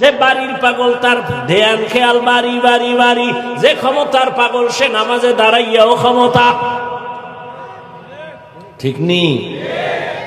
যে বাড়ির পাগল তার ধ্যান খেয়াল, বাড়ি বাড়ি বাড়ি। যে ক্ষমতার পাগল, সে নামাজে দাঁড়াইয়াও ক্ষমতা। ঠিক নি?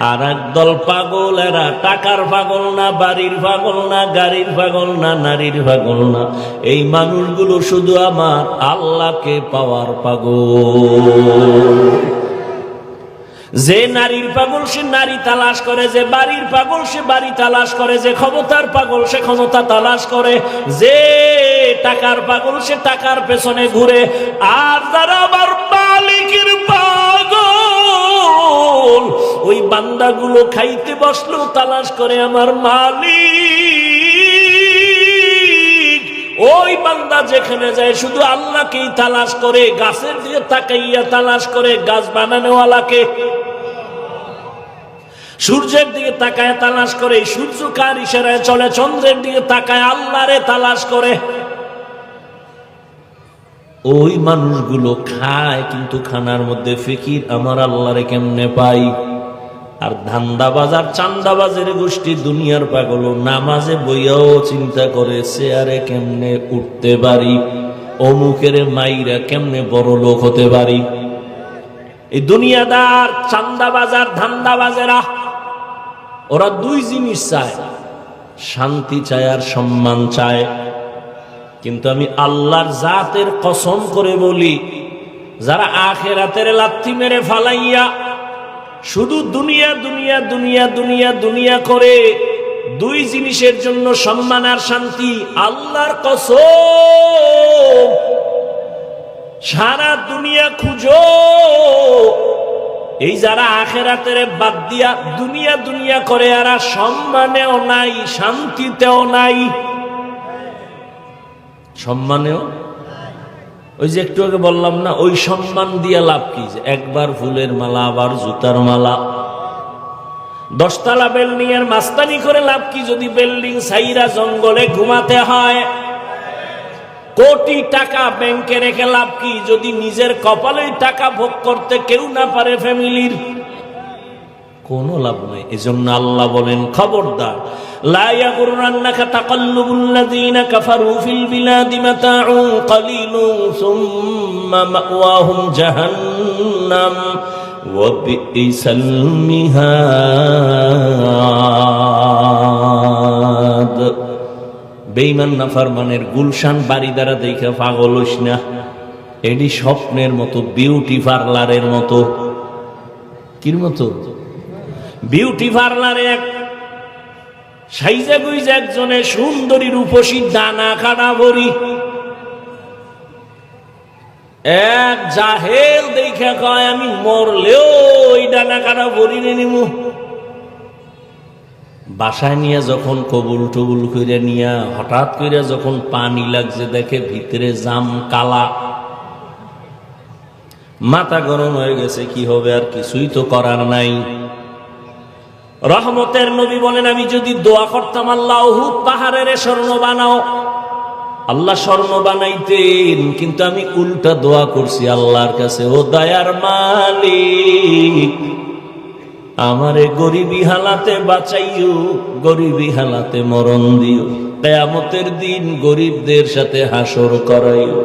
আর একদল পাগল এরা টাকার পাগল না, বাড়ির পাগল না, গাড়ির পাগল না, নারীর পাগল না। এই মানুষগুলো শুধু আমার আল্লাহকে পাওয়ার পাগল। যে নারীর পাগল সে নারী তালাশ করে, যে বাড়ির পাগল সে বাড়ি তালাশ করে, যে ক্ষমতার পাগল সে ক্ষমতা তালাশ করে, যে টাকার পাগল সে টাকার পেছনে ঘুরে। আর যারা আবার মালিকের পাগল, ওই বান্দাগুলো খাইতে বসল তালাশ করে আমার মালিক। ওই বান্দা যেখানে যায় শুধু আল্লাহকেই তালাশ করে, গাছের দিয়ে তাকাইয়া তালাশ করে, গাছ বানানোওয়ালাকে সূর্যের দিকে তাকায় তালাশ করে সূর্য কার ইশারায় চলে? চন্দ্রের দিকে তাকায়, আল্লাহরে তালাশ করে। ওই মানুষগুলো খায়, কিন্তু খানার মধ্যে ফিকির আমার আল্লাহরে কেমনে পাই? আর ধান্দাবাজার চান্দাবাজের গোষ্ঠী দুনিয়ার পাগল নামাজে বইয়াও চিন্তা করে চেয়ারে কেমনে উঠতে পারি? অমুকের মাইরা কেমনে বড় লোক হতে পারি? এই দুনিয়াদার চান্দাবাজার ধান্দাবাজেরা ওরা দুই জিনিস চায়। শান্তি চায় আর সম্মান চায়। কিন্তু আমি আল্লাহর জাতের কসম করে বলি, যারা আখেরাতের লাথি মেরে ফালাইয়া শুধু দুনিয়া দুনিয়া দুনিয়া দুনিয়া দুনিয়া করে দুই জিনিসের জন্য সম্মান আর শান্তি, আল্লাহর কসম সারা দুনিয়া খুঁজো। এই যারা আখেরাতের বাদ দিয়া দুনিয়া দুনিয়া করে, এরা সম্মানেও নাই, শান্তিতেও নাই। সম্মানেও? ওই যে একটু আগে বললাম না, ওই সম্মান দিয়ে লাভ কি? যে একবার ফুলের মালা, আবার জুতার মালা। দশতলা বিল্ডিং এর মাস্তানি করে লাভ কি? যদি বিল্ডিং সাইরা জঙ্গলে ঘুমাতে হয় কোটি টাকা ব্যাংকে রেখে লাভ কি? যদি নিজের কপালে টাকা ভোগ করতে কেউ না পারে ফ্যামিলির, কোনো লাভ নেই। এজন্য আল্লাহ বলেন, খবরদার لا বেইমান নাফারমানের গুলশান বাড়ি দ্বারা দেখে পাগল হইস না। এডি স্বপ্নের মতো বিউটি পার্লারের মতো। কির মতো? বিউটি পার্লারে এক সাইজা গুইজা একজনে সুন্দরী রূপসী দানা খাড়া ভরি। এক জাহেল দেখে কয়, আমি মরলেও ওই ডানা কাটা ভরি নিমু। বাসায় নিয়ে যখন কবুল টবুল করে নিয়ে, হঠাৎ করে যখন পানি লাগছে, দেখে ভিতরে জাম কালা। মাথা গরম হয়ে গেছে, কি হবে আর কিছুই তো করার নাই। রহমতের নবী বলেন, আমি যদি দোয়া করতাম, আল্লাহ পাহাড়ের স্বর্ণ বানাও। আল্লাহ স্বর্ণ বানাইতেন, কিন্তু আমি উল্টা দোয়া করছি আল্লাহর কাছে, ও দয়ার মালিক আমারে গরিবী হালাতে বাঁচাইও, গরিবী হালাতে মরণ দিও। কেয়ামতের দিন গরিবদের সাথে হাসর করাইও।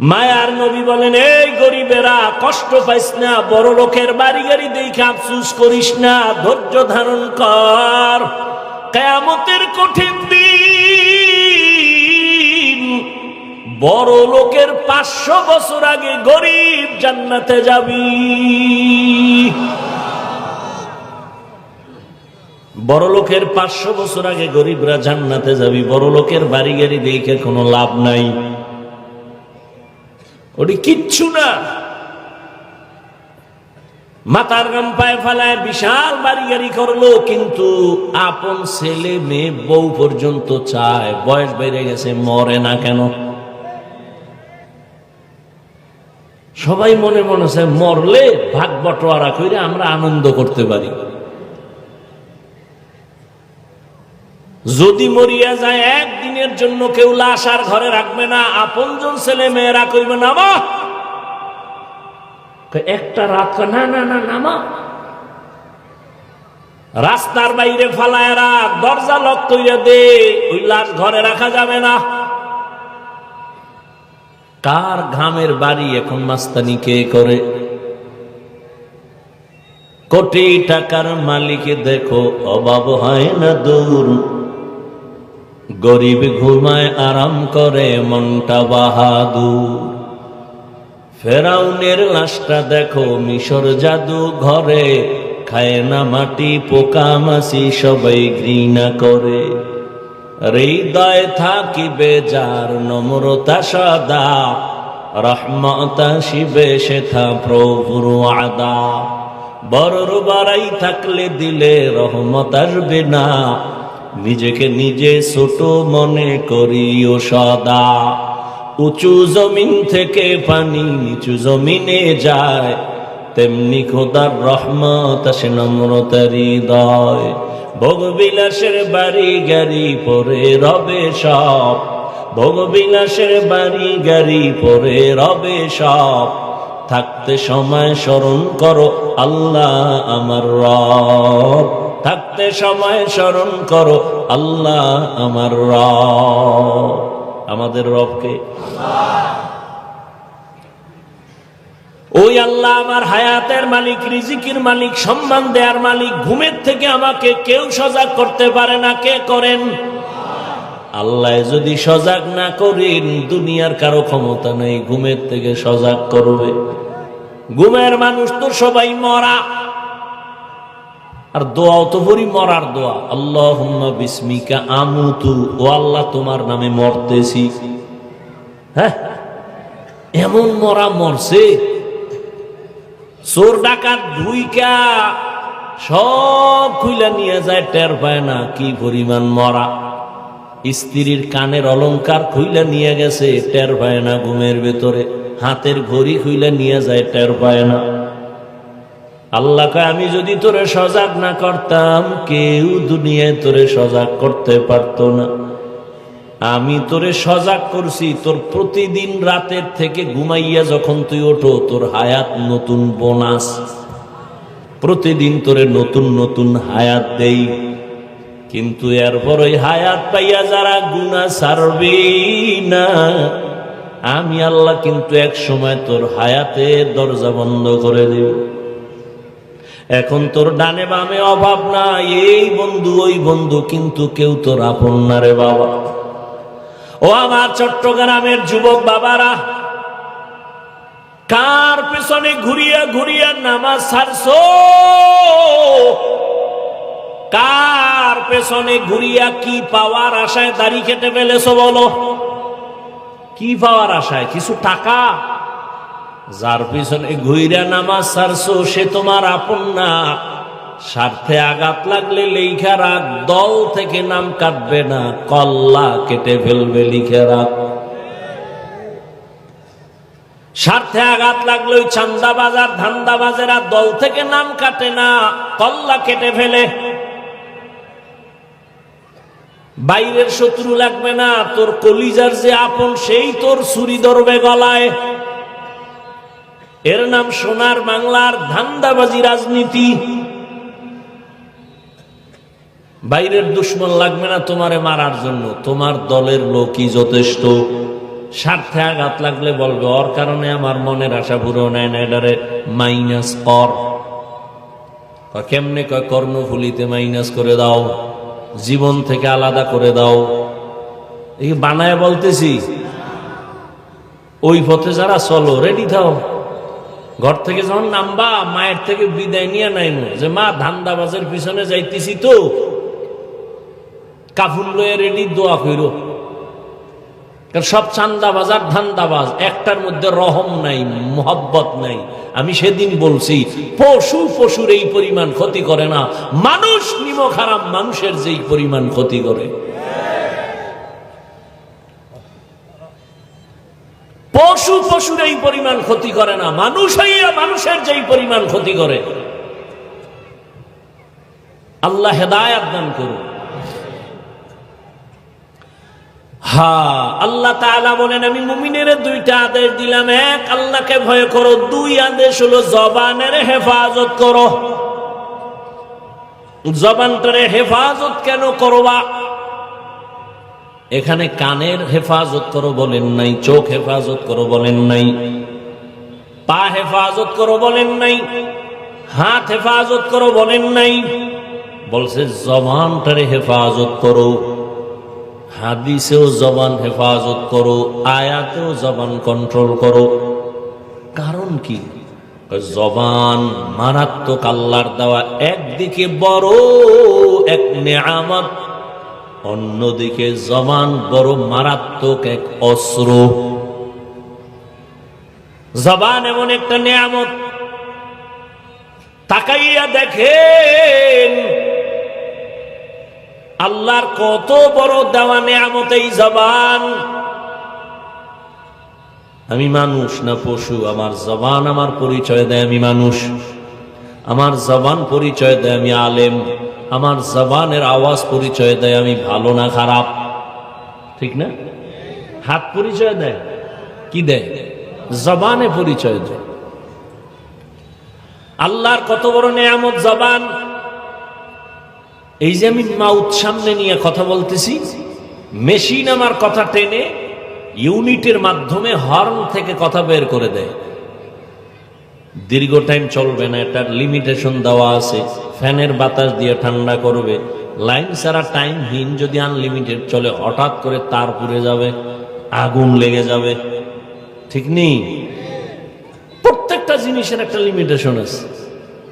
মায়ার নবী বলেন, এই গরিবেরা, কষ্ট পাইস না, বড় লোকের বাড়ি গাড়ি দেখে আফসুস করিস না, ধৈর্য ধারণ কর। কেয়ামতের কঠিন দিন বড় লোকের পাঁচশো বছর আগে গরিব জান্নাতে যাবি। বড় লোকের পাঁচশো বছর আগে গরিবরা জান্নাতে যাবি, বড় লোকের বাড়ি গাড়ি দেখে কোনো লাভ নাই। ওটি কিচ্ছু না। মাতার গাম পায়ে ফেলায় বিশাল বাড়ি গাড়ি করল, কিন্তু আপন ছেলে মেয়ে বউ পর্যন্ত চায়, বয়স বেড়ে গেছে, মরে না কেন? সবাই মনে মনে চায় মরলে ভাগ বটোয়ারা করে আমরা আনন্দ করতে পারি। যদি মরিয়া যায়, একদিনের জন্য কেউ লাশ আর ঘরে রাখবে না, আপনজন ছেলে মেয়েরা কইবে না মা একটা রাত না না না, নামা। রাস্তার বাইরে ফালায় রাখ দরজা লক কইরা দে, ওই লাশ ঘরে রাখা যাবে না। কার ঘামের বাড়ি এখন মাস্তানি কে করে? কোটি টাকার মালিকে দেখো, অভাব হয় না দূর। গরিব ঘুমায়, আরাম করে, মনটা বাহাদুর। ফেরাউনের লাশটা দেখো, মিশর জাদু ঘরে, খায় না মাটি পোকা মাসি সবাই ঘৃণা করে। হৃদয় থাকিবে যার নম্রতা সদা, রহমতা শিবে শেথা প্রভুর আদা বড়র বাড়াই থাকলে দিলে রহমত আসবে না, নিজেকে নিজে ছোট মনে করিও সদা। উঁচু জমিন থেকে পানি নিচু জমিনে যায়, তেমনি খোদার রহমত আসে নম্রতার হৃদয়। ভোগবিলাসের বাড়ি গাড়ি পরে রবে সব। ভোগবিলাসের বাড়ি গাড়ি পরে রবে সব। থাকতে সময় স্মরণ করো আল্লাহ আমার রব। থাকতে সময় স্মরণ করো আল্লাহ আমার রব। আমাদের রবকে ওই আল্লাহ আমার হায়াতের মালিক, রিজিকির মালিক, সম্মান দেয়ার মালিক, ঘুমের থেকে আমাকে কেউ সজাগ করতে পারে না। কে করেন? আল্লাহ যদি সজাগ না করেন, দুনিয়ার কারও ক্ষমতা নেই, ঘুমের থেকে সজাগ করবে। ঘুমের মানুষ তো সবাই মরা। আর দোয়াও তো বড়ি মরার দোয়া। আল্লাহ বিস্মিকা আমুতু, ও আল্লাহ তোমার নামে মরতেছি। হ্যাঁ? এমন মরা মরছে। চোর ডাকাত ভুইকা সব খুইলা নিয়ে যায়, টের পায় না কি পরিমাণ মরা। স্ত্রীর কানের অলংকার খুইলা নিয়ে গেছে, টের পায় না ঘুমের ভেতরে। হাতের ঘড়ি খুইলা নিয়ে যায়, টের পায় না। আল্লাহকে আমি যদি তোরে সজাগ না করতাম, কেউ দুনিয়ায় তোরে সজাগ করতে পারতো না। আমি তোরে সজাগ করছি, তোর প্রতিদিন রাতের থেকে ঘুমাইয়া যখন তুই ওঠো, তোর হায়াত নতুন বোনাস। প্রতিদিন তোরে নতুন নতুন হায়াত দেই। কিন্তু এরপর ওই হায়াত পাইয়া যারা গুণা সারবি না, আমি আল্লাহ কিন্তু এক সময় তোর হায়াতের দরজা বন্ধ করে দেব। এখন তোর ডানে বামে অভাব না এই বন্ধু, ওই বন্ধু কিন্তু কেউ তোর আপন না রে বাবা। ও আমার চট্টগ্রামের যুবক বাবারা, কার পেছনে ঘুরিয়া ঘুরিয়া নামাজ ছাড়ছো কার পেছনে ঘুরিয়া কি পাওয়ার আশায় দাড়ি কেটে ফেলেছো বলো? কি পাওয়ার আশায়? কিছু টাকা? যার পিছনে ঘুরিয়া নামাজ ছাড়ছো সে তোমার আপন না। স্বার্থে আঘাত লাগলে লেখা রাখ, দল থেকে নাম কাটবে না, কল্লা কেটে ফেলবে লিখে রাখ। স্বার্থে আঘাত লাগলে ওই চান্দা বাজার ধান্দা বাজারা দল থেকে নাম কাটে না, কল্লা কেটে ফেলে। বাইরের শত্রু লাগবে না, তোর কলিজার যে আপন, সেই তোর ছুরি ধরবে গলায়। এর নাম সোনার বাংলার ধান্দাবাজি রাজনীতি। বাইরের দুশ্মন লাগবে না তোমারে মারার জন্য। তোমার দলের লোকই যথেষ্ট। স্বার্থে আঘাত লাগলে বলবে, ওর কারণে আমার মনের আশা পুরো নেয় না এটারে মাইনাস কর কেমনে কয়, কর্ণফুলিতে মাইনাস করে দাও, জীবন থেকে আলাদা করে দাও। এই বানায় বলতেছি, ওই পথে যারা চলো রেডি থাও। ঘর থেকে যখন নামবা, মায়ের থেকে বিদায় নিয়ে নাইনো যে মা, ধান্দাবাজের পিছনে যাইতেছি তো কাফুল লয়ে রেডি দোয়া কইরো। কারণ সব চান্দাবাজ আর ধান্দাবাজ, একটার মধ্যে রহম নাই, মোহব্বত নাই। আমি সেদিন বলছি, পশু পশুর এই পরিমাণ ক্ষতি করে না, মানুষ নিমক মানুষের যেই পরিমাণ ক্ষতি করে। পশু পশুর এই পরিমাণ ক্ষতি করে না, মানুষ হইয়া মানুষের যেই পরিমাণ ক্ষতি করে। আল্লাহ হেদায়াত দান করুন। হা, আল্লাহ তাআলা বলেন, আমি মুমিনের দুইটা আদেশ দিলাম। এক, আল্লাহকে ভয় করো। দুই, আদেশ হলো জবানের হেফাজত করো। জবানটারে হেফাজত কেন করবা? এখানে কানের হেফাজত করো বলেন নাই, চোখ হেফাজত করো বলেন নাই, পা হেফাজত করো বলেন নাই, হাত হেফাজত করো বলেন নাই, বলছে, জবানটারে হেফাজত করো। হাদিসেও জবান হেফাজত করো, আয়াতেও জবান কন্ট্রোল করো। কারণ কি? জবান মারাত্মক আল্লাহর দেওয়া একদিকে বড় এক নেয়ামত, অন্যদিকে জবান বড় মারাত্মক এক অস্ত্র। জবান এমন একটা নেয়ামত। তাকাইয়া দেখেন আল্লাহর কত বড় দেওয়া নিয়ামত এই জবান। আমি মানুষ না পশু, আমার জবান আমার পরিচয় দেয় আমি মানুষ। আমার জবান পরিচয় দেয় আমি আলেম, আমার জবানের আওয়াজ পরিচয় দেয় আমি ভালো না খারাপ। ঠিক না? হাত পরিচয় দেয়? কি দেয়? জবানে পরিচয় দেয়। আল্লাহর কত বড় নেয়ামত জবান? এই যে আমি মাউথ সামনে নিয়ে কথা বলতেছি, মেশিন আমার কথা টেনে ইউনিটের মাধ্যমে হর্ন থেকে কথা বের করে দেয়। দীর্ঘ টাইম চলবে না, এটার লিমিটেশন দেওয়া আছে। ফ্যানের বাতাস দিয়ে ঠান্ডা করবে। লাইন ছাড়া টাইমহীন যদি আনলিমিটেড চলে, হঠাৎ করে তার পুড়ে যাবে, আগুন লেগে যাবে। ঠিক নেই? প্রত্যেকটা জিনিসের একটা লিমিটেশন আছে।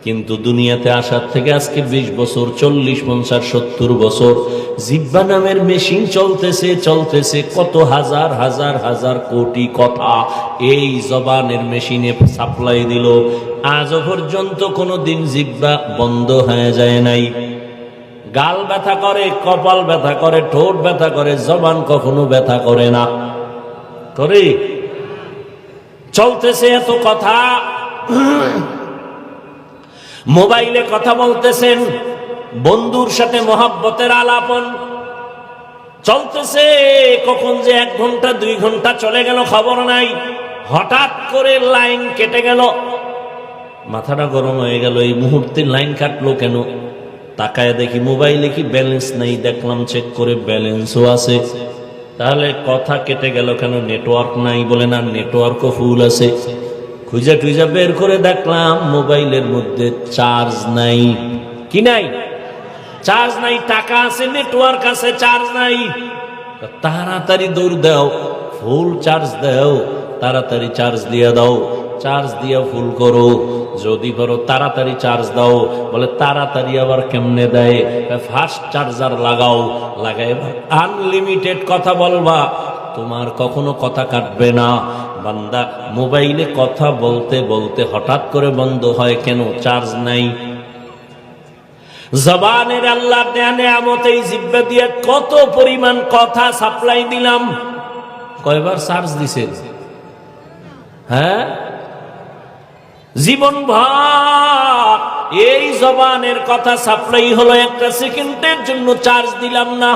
কিন্তু দুনিয়াতে আসার থেকে আজকে বিশ বছর, চল্লিশ, পঞ্চাশ, সত্তর বছর জিব্বা নামের মেশিন চলতেছে চলতেছে কত হাজার হাজার হাজার কোটি কথা। এই জবানের মেশিনে সাপ্লাই দিল। আজও পর্যন্ত কোনো দিন জিব্বা বন্ধ হয়ে যায় নাই। গাল ব্যথা করে, কপাল ব্যথা করে, ঠোঁট ব্যথা করে, জবান কখনো ব্যথা করে না। করে চলতেছে এত কথা। মোবাইলে কথা বলতেছেন, বন্ধুর সাথে মহাব্বতের আলাপন। চলতেছে, কখন যে এক ঘণ্টা, দুই ঘণ্টা চলে গেল, খবর নাই। হঠাৎ করে লাইন কেটে গেল। মাথাটা গরম হয়ে গেল, এই মুহূর্তে লাইন কাটলো কেন? তাকায় দেখি মোবাইলে কি ব্যালেন্স নেই, দেখলাম চেক করে ব্যালেন্সও আছে। তাহলে কথা কেটে গেল কেন? নেটওয়ার্ক নাই বলে না, নেটওয়ার্কও ফুল আছে। খুঁজে টুজা বের করে দেখলাম মোবাইলের মধ্যে চার্জ নাই। কি নাই? চার্জ নাই, টাকা আছে, নেটওয়ার্ক আছে, চার্জ নাই। তাড়াতাড়ি দৌড় দাও, ফুল চার্জ দাও, তাড়াতাড়ি চার্জ দিয়ে দাও, চার্জ দিয়ে ফুল করো। যদি করো তাড়াতাড়ি চার্জ দাও, বলে তাড়াতাড়ি আবার কেমনে দেয়? ফাস্ট চার্জার লাগাও লাগাই আনলিমিটেড কথা বলবা, তোমার কখনো কথা কাটবে না। বান্দা, মোবাইলে কথা বলতে বলতে হঠাৎ করে বন্ধ হয় কেন? চার্জ নাই। জবানের আল্লাহ জিব্বা দিয়ে কত পরিমাণ কথা সাপ্লাই দিলাম। কয়বার চার্জ দিছে? হ্যাঁ? জীবন ভর এই জবানের কথা সাপ্লাই হলো একটা সেকেন্ডের জন্য চার্জ দিলাম না,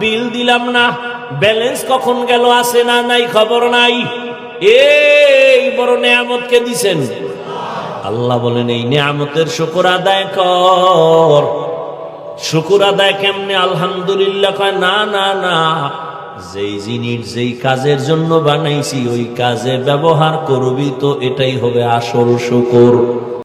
বিল দিলাম না, ব্যালেন্স কখন গেল আছে না নাই খবর নাই। এই বড় নেয়ামতকে দিছেন। আল্লাহ বলেন, এই নিয়ামতের শুকুর আদায় কর। শুকুর আদায় কেমনে? আলহামদুলিল্লাহ কয়, না না না। যেই জিনিস, যেই কাজের জন্য বানাইছি, ওই কাজে ব্যবহার করবি তো এটাই হবে আসল শুকুর।